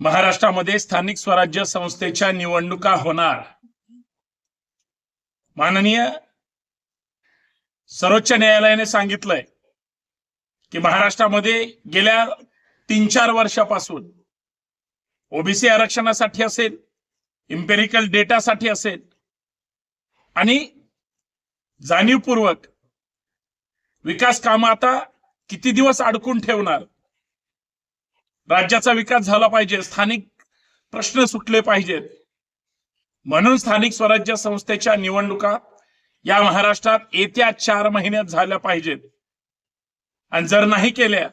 महाराष्ट्रामध्ये स्थानिक स्वराज्य संस्थेच्या निवडणुका होणार. माननीय सर्वोच्च न्यायालयाने सांगितलंय की महाराष्ट्रामध्ये गेल्या तीन चार वर्षापासून ओबीसी आरक्षणासाठी असेल इम्पेरिकल डेटासाठी असेल आणि जाणीवपूर्वक विकास कामं आता किती दिवस अडकून ठेवणार? राज्याचा विकास झाला पाहिजे स्थानिक प्रश्न सुटले पाहिजेत. म्हणून स्थानिक स्वराज्य संस्थेच्या निवडणुका या महाराष्ट्रात येत्या चार महिन्यात झाल्या पाहिजेत. आणि जर नाही केल्या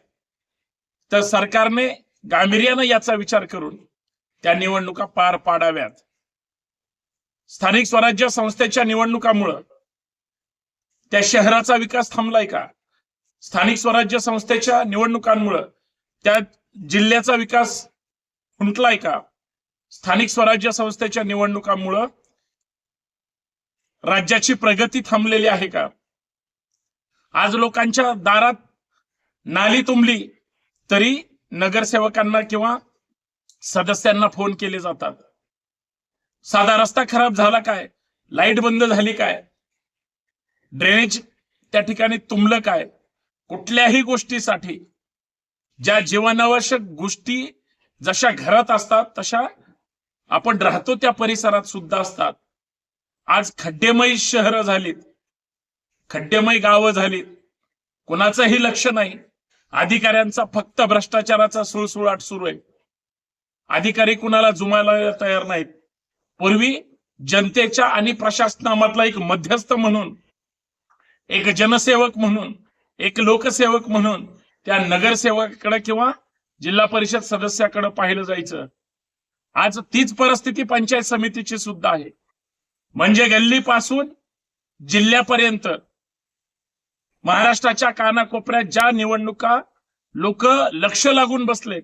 तर सरकारने गांभीर्यानं याचा विचार करून त्या निवडणुका पार पाडाव्यात. स्थानिक स्वराज्य संस्थेच्या निवडणुकामुळं त्या शहराचा विकास थांबलाय का? स्थानिक स्वराज्य संस्थेच्या निवडणुकांमुळं त्या जिल्ह्याचा विकास खुंटलाय का? स्थानिक स्वराज्य संस्थेच्या निवडणुकांमुळं राज्याची प्रगती थांबलेली आहे का? आज लोकांच्या दारात नाली तुंबली तरी नगरसेवकांना किंवा सदस्यांना फोन केले जातात. साधा रस्ता खराब झाला काय? लाइट बंद झाली काय? ड्रेनेज त्या ठिकाणी तुंबलं काय? कुठल्याही गोष्टीसाठी ज्या जीवनावश्यक गोष्टी जशा घरात असतात तशा आपण राहतो त्या परिसरात सुद्धा असतात. आज खड्डेमयी शहरं झालीत. खड्डेमय गावं झालीत. कुणाचंही लक्ष नाही. अधिकाऱ्यांचा फक्त भ्रष्टाचाराचा सुळसुळाट सुरू आहे. अधिकारी कुणाला जुमायला तयार नाहीत. पूर्वी जनतेच्या आणि प्रशासनामधला एक मध्यस्थ म्हणून एक जनसेवक म्हणून एक लोकसेवक म्हणून त्या नगरसेवकाकडे किंवा जिल्हा परिषद सदस्याकडे पाहिलं जायचं. आज तीच परिस्थिती पंचायत समितीची सुद्धा आहे. म्हणजे गल्लीपासून जिल्ह्यापर्यंत महाराष्ट्राच्या कानाकोपऱ्यात ज्या निवडणुका लोक लक्ष लागून बसले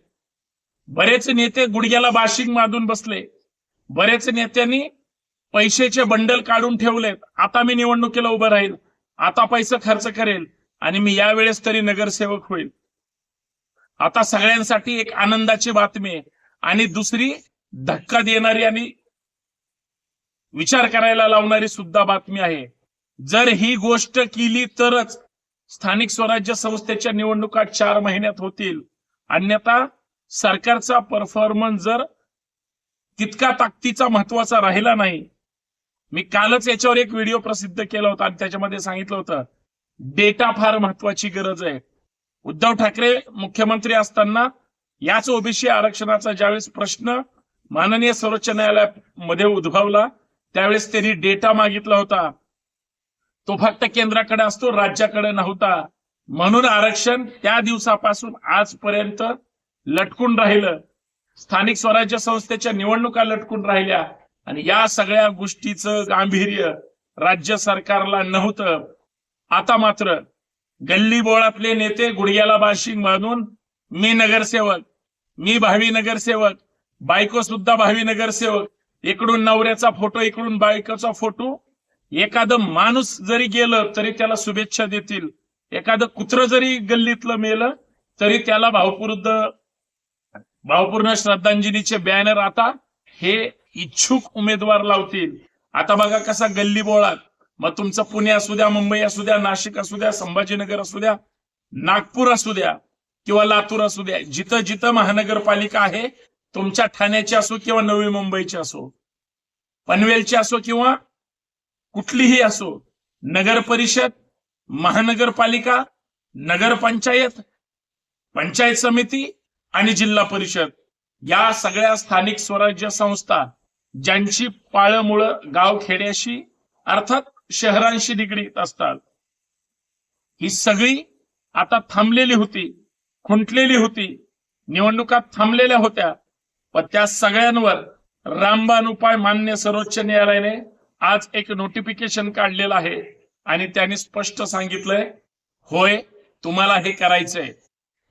बरेच नेते गुडघ्याला बाशिंग मारून बसले बरेच नेत्यांनी पैशाचे बंडल काढून ठेवलेत. आता मी निवडणुकीला उभं राहील आता पैसे खर्च करेल आणि मी यावेळेस तरी नगरसेवक होईल. आता सगळ्यांसाठी एक आनंदाची बातमी आहे. आणि दुसरी धक्का देणारी आणि विचार करायला लावणारी सुद्धा बातमी आहे. जर ही गोष्ट केली तरच स्थानिक स्वराज्य संस्थेच्या निवडणुका चार महिन्यात होतील. अन्यथा सरकारचा परफॉर्मन्स जर तितका ताकदीचा महत्त्वाचा राहिला नाही. मी कालच याच्यावर एक व्हिडिओ प्रसिद्ध केला होता आणि त्याच्यामध्ये सांगितलं होतं डेटा फार महत्वाची गरज आहे. उद्धव ठाकरे मुख्यमंत्री असताना याच ओबीसी आरक्षणाचा ज्यावेळेस प्रश्न माननीय सर्वोच्च न्यायालयामध्ये उद्भवला त्यावेळेस त्यांनी डेटा मागितला होता. तो फक्त केंद्राकडे असतो राज्याकडे नव्हता. म्हणून आरक्षण त्या दिवसापासून आजपर्यंत लटकून राहिलं. स्थानिक स्वराज्य संस्थेच्या निवडणुका लटकून राहिल्या. आणि या सगळ्या गोष्टीचं गांभीर्य राज्य सरकारला नव्हतं. आता मात्र गल्ली बोळातले नेते गुडघ्याला बाशिंग बांधून मी नगरसेवक मी भावी नगरसेवक बायको सुद्धा भावी नगरसेवक इकडून नवऱ्याचा फोटो इकडून बायकोचा फोटो एखादं माणूस जरी गेलं तरी त्याला शुभेच्छा देतील. एखादं कुत्र जरी गल्लीतलं मेलं तरी त्याला भावपूर्ण भावपूर्ण श्रद्धांजलीचे बॅनर आता हे इच्छुक उमेदवार लावतील. आता बघा कसा गल्ली बोळात मग तुमचं पुणे असू द्या मुंबई असू द्या नाशिक असू द्या संभाजीनगर असू द्या नागपूर असू द्या किंवा लातूर असू द्या जिथं जिथं महानगरपालिका आहे तुमच्या ठाण्याची असो किंवा नवी मुंबईची असो पनवेलची असो किंवा कुठलीही असो नगर परिषद महानगरपालिका नगरपंचायत पंचायत समिती आणि जिल्हा परिषद या सगळ्या स्थानिक स्वराज्य संस्था ज्यांची पाळमुळं गाव खेड्याशी अर्थात शहरांशी निगडीत असतात. ही सगळी आता थांबलेली होती खुंटलेली होती. निवडणुका थांबलेल्या होत्या पण त्या सगळ्यांवर रामबाण उपाय मान्य सर्वोच्च न्यायालयाने आज एक नोटिफिकेशन काढलेलं आहे आणि त्यांनी स्पष्ट सांगितलंय होय तुम्हाला हे करायचंय.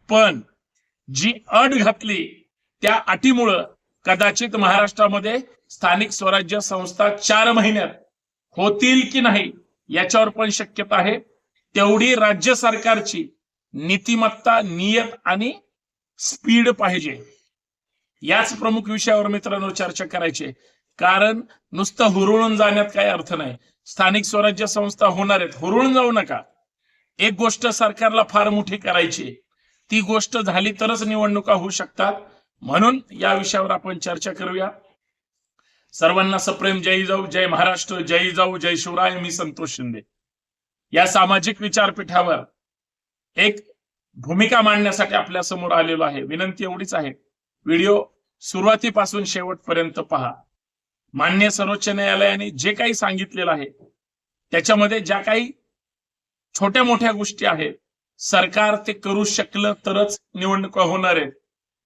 पण जी अट घातली त्या अटीमुळं कदाचित महाराष्ट्रामध्ये स्थानिक स्वराज्य संस्था चार महिन्यात होतील की नाही याच्यावर पण शक्यता आहे. तेवढी राज्य सरकारची नीतिमत्ता नियत आणि स्पीड पाहिजे. याच प्रमुख विषयावर मित्रांनो चर्चा करायची कारण नुसतं हुरळून जाण्यात काही अर्थ नाही. स्थानिक स्वराज्य संस्था होणार आहेत. हुरळून जाऊ नका. एक गोष्ट सरकारला फार मोठी करायची ती गोष्ट झाली तरच निवडणुका होऊ शकतात. म्हणून या विषयावर आपण चर्चा करूया. सर्वांना सप्रेम जय जाऊ जय महाराष्ट्र जय जाऊ जय शिवराय मी संतोष शिंदे. या सामाजिक विचारपीठावर एक भूमिका मांडण्यासाठी आपल्यासमोर आलेलो आहे. विनंती एवढीच आहे. व्हिडिओ सुरुवातीपासून शेवटपर्यंत पहा. मान्य सर्वोच्च न्यायालयाने जे काही सांगितलेलं आहे त्याच्यामध्ये ज्या काही छोट्या मोठ्या गोष्टी आहेत सरकार ते करू शकलं तरच निवडणुका होणार आहेत.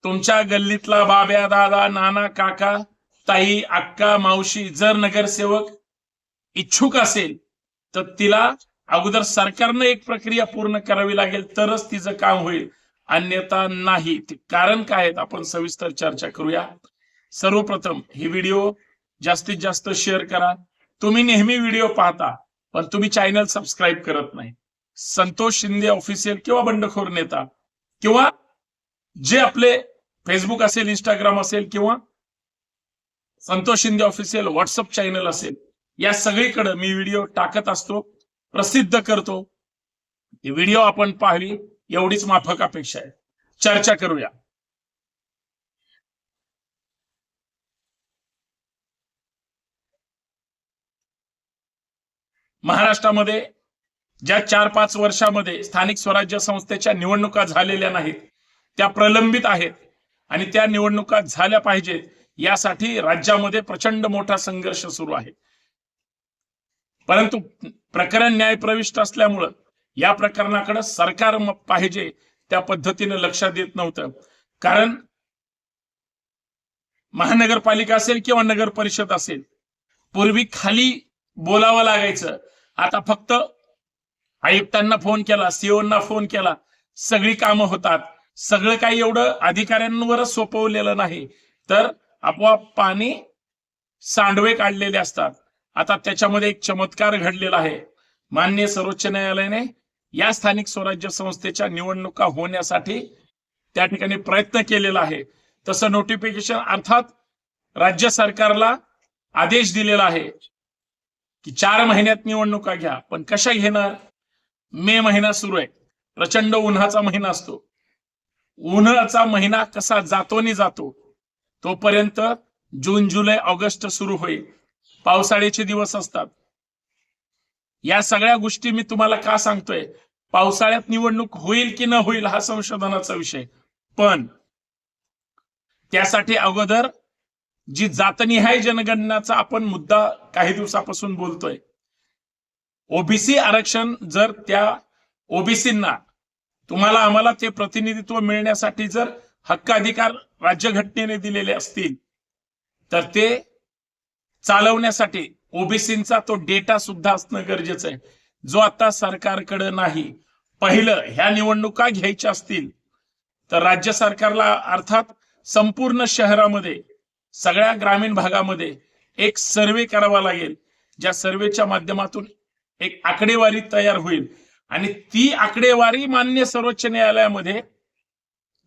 तुमच्या गल्लीतला बाब्या दादा नाना काका ताई अक्का मावशी जर नगरसेवक इच्छुक असेल तर तिला अगोदर सरकारनं एक प्रक्रिया पूर्ण करावी लागेल तरच तिचं काम होईल. अन्यथा नाही. कारण काय आहेत आपण सविस्तर चर्चा करूया. सर्वप्रथम ही व्हिडिओ जास्तीत जास्त शेअर करा. तुम्ही नेहमी व्हिडिओ पाहता पण तुम्ही चॅनल सबस्क्राईब करत नाही. संतोष शिंदे ऑफिशियल किंवा बंडखोर नेता किंवा जे आपले फेसबुक असेल इंस्टाग्राम असेल किंवा Santosh Shinde official WhatsApp channel असेल. या सगळीकडे मी व्हिडिओ टाकत असतो प्रसिद्ध करतो. व्हिडिओ आपण पाहावी एवढीच माफक अपेक्षा आहे. चर्चा करूया. महाराष्ट्रामध्ये ज्या चार पाच वर्षामध्ये स्थानिक स्वराज्य संस्थेच्या निवडणुका झालेल्या नाहीत त्या प्रलंबित आहेत. आणि त्या निवडणुका झाल्या पाहिजेत. यासाठी राज्यामध्ये प्रचंड मोठा संघर्ष सुरू आहे. परंतु प्रकरण न्यायप्रविष्ट असल्यामुळं या प्रकरणाकडे सरकार पाहिजे त्या पद्धतीनं लक्ष देत नव्हतं. कारण महानगरपालिका असेल किंवा नगर परिषद असेल पूर्वी खाली बोलावं लागायचं. आता फक्त आयुक्तांना फोन केला सीओना फोन केला सगळी कामं होतात. सगळं काही एवढं अधिकाऱ्यांवरच सोपवलेलं नाही. तर आपोआप पाणी सांडवे काढलेले असतात. आता त्याच्यामध्ये एक चमत्कार घडलेला आहे. मान्य सर्वोच्च न्यायालयाने या स्थानिक स्वराज्य संस्थेच्या निवडणुका होण्यासाठी त्या ठिकाणी प्रयत्न केलेला आहे. तसं नोटिफिकेशन अर्थात राज्य सरकारला आदेश दिलेला आहे की चार महिन्यात निवडणुका घ्या. पण कशा घेणार? मे महिना सुरू आहे. प्रचंड उन्हाचा महिना असतो. उन्हाचा महिना कसा जातो नि जातो? तोपर्यंत जून जुलै ऑगस्ट सुरू होईल. पावसाळ्याचे दिवस असतात. या सगळ्या गोष्टी मी तुम्हाला का सांगतोय? पावसाळ्यात निवडणूक होईल की न होईल हा संशोधनाचा विषय. पण त्यासाठी अगोदर जी जातनिहाय जनगणनाचा आपण मुद्दा काही दिवसापासून बोलतोय. ओबीसी आरक्षण जर त्या ओबीसींना तुम्हाला आम्हाला ते प्रतिनिधित्व मिळण्यासाठी जर हक्क अधिकार राज्यघटनेने दिलेले असतील तर ते चालवण्यासाठी ओबीसींचा तो डेटा सुद्धा असणं गरजेचं आहे. जो आता सरकारकडे नाही पहिलं ह्या निवडणुका घ्यायच्या असतील तर राज्य सरकारला अर्थात संपूर्ण शहरामध्ये सगळ्या ग्रामीण भागामध्ये एक सर्वे करावा लागेल ज्या सर्वेच्या माध्यमातून एक आकडेवारी तयार होईल. आणि ती आकडेवारी मान्य सर्वोच्च न्यायालयामध्ये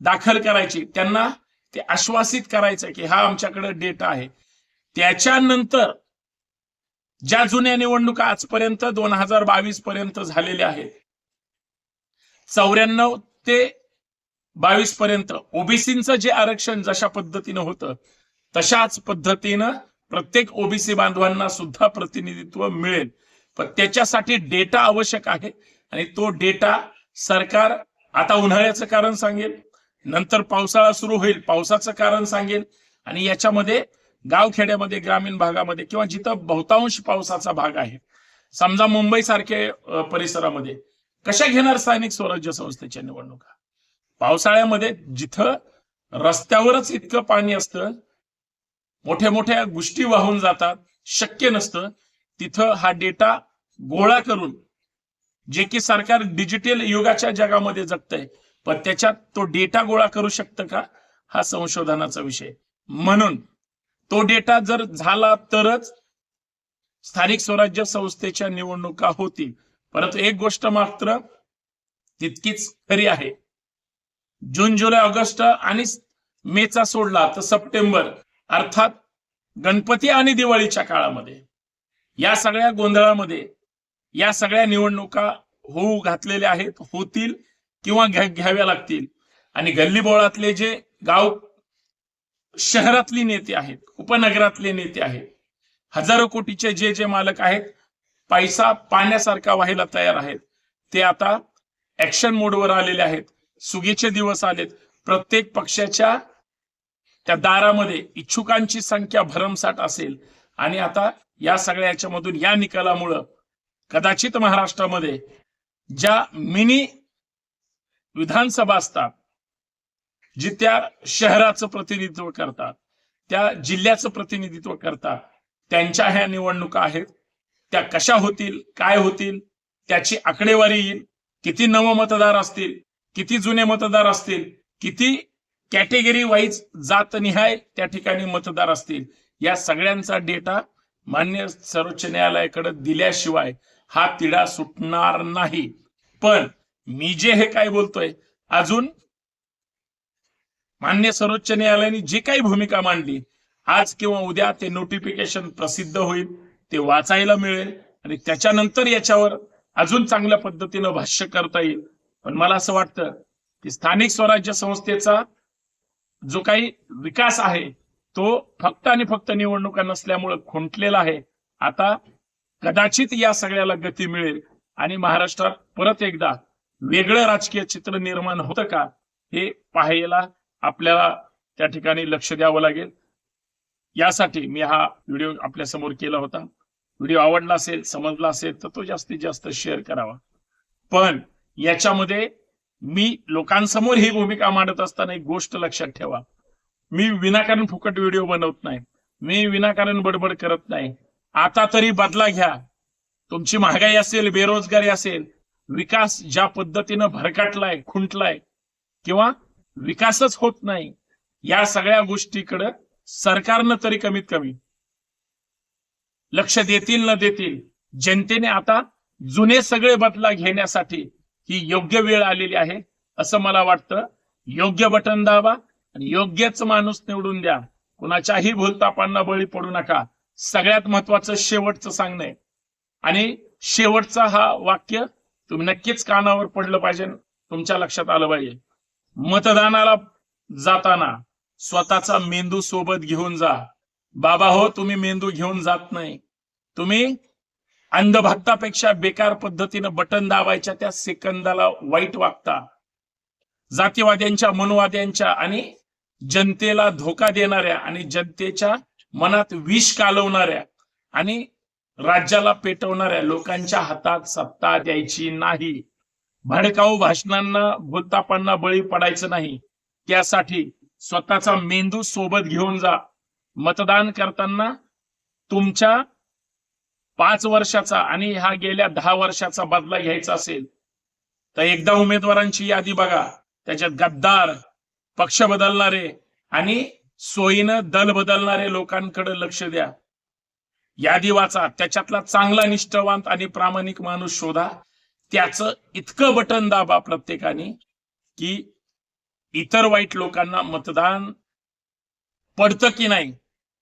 दाखल करायची. त्यांना ते आश्वासित करायचं की हा आमच्याकडे डेटा आहे. त्याच्यानंतर ज्या जुन्या निवडणुका आजपर्यंत दोन हजार बावीस पर्यंत झालेल्या आहेत चौऱ्याण्णव ते बावीस पर्यंत ओबीसीचं जे आरक्षण जशा पद्धतीनं होतं तशाच पद्धतीनं प्रत्येक ओबीसी बांधवांना सुद्धा प्रतिनिधित्व मिळेल. पण त्याच्यासाठी डेटा आवश्यक आहे आणि तो डेटा सरकार आता उन्हाळ्याचं कारण सांगेल. नंतर पावसाळा सुरू होईल. पावसाचं कारण सांगेल आणि याच्यामध्ये गावखेड्यामध्ये ग्रामीण भागामध्ये किंवा जिथं बहुतांश पावसाचा भाग आहे. समजा मुंबई सारखे परिसरामध्ये कशा घेणार स्थानिक स्वराज्य संस्थेच्या निवडणुका? पावसाळ्यामध्ये जिथं रस्त्यावरच इतकं पाणी असतं मोठ्या मोठ्या गोष्टी वाहून जातात शक्य नसतं तिथं हा डेटा गोळा करून जे की सरकार डिजिटल युगाच्या जगामध्ये जगतंय पण त्याच्यात तो डेटा गोळा करू शकतं का? हा संशोधनाचा विषय. म्हणून तो डेटा जर झाला तरच स्थानिक स्वराज्य संस्थेच्या निवडणुका होतील. परंतु एक गोष्ट मात्र तितकीच खरी आहे. जून जुलै ऑगस्ट आणि मेचा सोडला तर सप्टेंबर अर्थात गणपती आणि दिवाळीच्या काळामध्ये या सगळ्या गोंधळामध्ये या सगळ्या निवडणुका होऊ घातलेल्या आहेत होतील. किंवा घ्याव्या लागतील. आणि गल्लीबोळातले जे गाव शहरातली नेते आहेत उपनगरातले नेते आहेत हजारो कोटीचे जे जे मालक आहेत पैसा पाण्यासारखा व्हायला तयार आहेत. ते आता ऍक्शन मोडवर आलेले आहेत. सुगीचे दिवस आलेत. प्रत्येक पक्षाच्या त्या दारामध्ये इच्छुकांची संख्या भरमसाठ असेल. आणि आता या सगळ्या याच्यामधून या निकालामुळं कदाचित महाराष्ट्रामध्ये ज्या मिनी विधानसभा असतात जी त्या शहराचं प्रतिनिधित्व करतात त्या जिल्ह्याचं प्रतिनिधित्व करतात त्यांच्या ह्या निवडणुका आहेत त्या कशा होतील काय होतील त्याची आकडेवारी येईल किती नव मतदार असतील किती जुने मतदार असतील किती कॅटेगरी वाईज जातनिहाय त्या ठिकाणी मतदार असतील या सगळ्यांचा डेटा मान्य सर्वोच्च न्यायालयाकडे दिल्याशिवाय हा तिढा सुटणार नाही. पण मी जे हे काय बोलतोय अजून मान्य सर्वोच्च न्यायालयाने जी काही भूमिका मांडली आज किंवा उद्या ते नोटिफिकेशन प्रसिद्ध होईल ते वाचायला मिळेल आणि त्याच्यानंतर याच्यावर अजून चांगल्या पद्धतीनं भाष्य करता येईल. पण मला असं वाटतं की स्थानिक स्वराज्य संस्थेचा जो काही विकास आहे तो फक्त आणि फक्त निवडणुका नसल्यामुळे खुंटलेला आहे. आता कदाचित या सगळ्याला गती मिळेल आणि महाराष्ट्रात परत एकदा वेगळं राजकीय चित्र निर्माण होतं का हे पाहायला आपल्याला त्या ठिकाणी लक्ष द्यावं लागेल. यासाठी मी हा व्हिडिओ आपल्यासमोर केला होता. व्हिडिओ आवडला असेल समजला असेल तर तो जास्तीत जास्त शेअर करावा. पण याच्यामध्ये मी लोकांसमोर ही भूमिका मांडत असताना एक गोष्ट लक्षात ठेवा. मी विनाकारण फुकट व्हिडिओ बनवत नाही. मी विनाकारण बडबड करत नाही. आता तरी बदला घ्या. तुमची महागाई असेल बेरोजगारी असेल विकास ज्या पद्धतीनं भरकटलाय खुंटलाय किंवा विकासच होत नाही या सगळ्या गोष्टीकडे सरकारनं तरी कमीत कमी लक्ष देतील न देतील जनतेने आता जुने सगळे बदला घेण्यासाठी ही योग्य वेळ आलेली आहे असं मला वाटतं. योग्य बटन दाबा आणि योग्यच माणूस निवडून द्या. कुणाच्याही भूलतापांना बळी पडू नका. सगळ्यात महत्वाचं शेवटचं सांगणं आणि शेवटचा हा वाक्य तुम्ही नक्कीच कानावर पडलं पाहिजे. तुमच्या लक्षात आलं पाहिजे. मतदानाला जाताना स्वतःचा मेंदू सोबत घेऊन जा. बाबा हो तुम्ही मेंदू घेऊन जात नाही. तुम्ही अंधभक्तापेक्षा बेकार पद्धतीनं बटन दाबायच्या त्या सेकंदाला वाईट वागता. जातीवाद्यांच्या मनवाद्यांच्या आणि जनतेला धोका देणाऱ्या आणि जनतेच्या मनात विष कालवणाऱ्या आणि राज्याला पेटवणाऱ्या लोकांच्या हातात सत्ता द्यायची नाही. भडकाऊ भाषणांना भूलतापांना बळी पडायचं नाही. त्यासाठी स्वतःचा मेंदू सोबत घेऊन जा. मतदान करताना तुमच्या पाच वर्षाचा आणि हा गेल्या दहा वर्षाचा बदला घ्यायचा असेल तर एकदा उमेदवारांची यादी बघा. त्याच्यात गद्दार पक्ष बदलणारे आणि सोयीनं दल बदलणारे लोकांकडे लक्ष द्या. यादी वाचा त्याच्यातला चांगला निष्ठावांत आणि प्रामाणिक माणूस शोधा. त्याचं इतकं बटन दाबा प्रत्येकाने की इतर वाईट लोकांना मतदान पडतं की नाही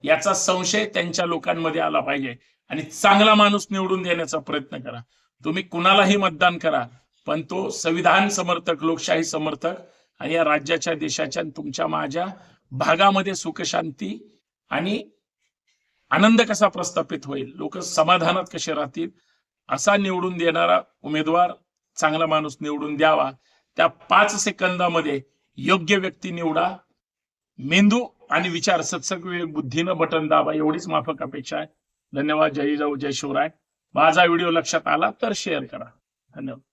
याचा संशय त्यांच्या लोकांमध्ये आला पाहिजे. आणि चांगला माणूस निवडून देण्याचा प्रयत्न करा. तुम्ही कुणालाही मतदान करा पण तो संविधान समर्थक लोकशाही समर्थक आणि या राज्याच्या देशाच्या तुमच्या माझ्या भागामध्ये सुखशांती आणि आनंद कसा प्रस्थापित होईल? लोक समाधानात कसे राहतील? असा निवडून देणारा उमेदवार चांगला माणूस निवडून द्यावा. त्या पाच सेकंदामध्ये योग्य व्यक्ती निवडा. मेंदू आणि विचार सत्सग बुद्धीनं बटन दाबा. एवढीच माफक अपेक्षा आहे. धन्यवाद. जय जाऊ जय शिवराय. माझा व्हिडिओ लक्षात आला तर शेअर करा. धन्यवाद.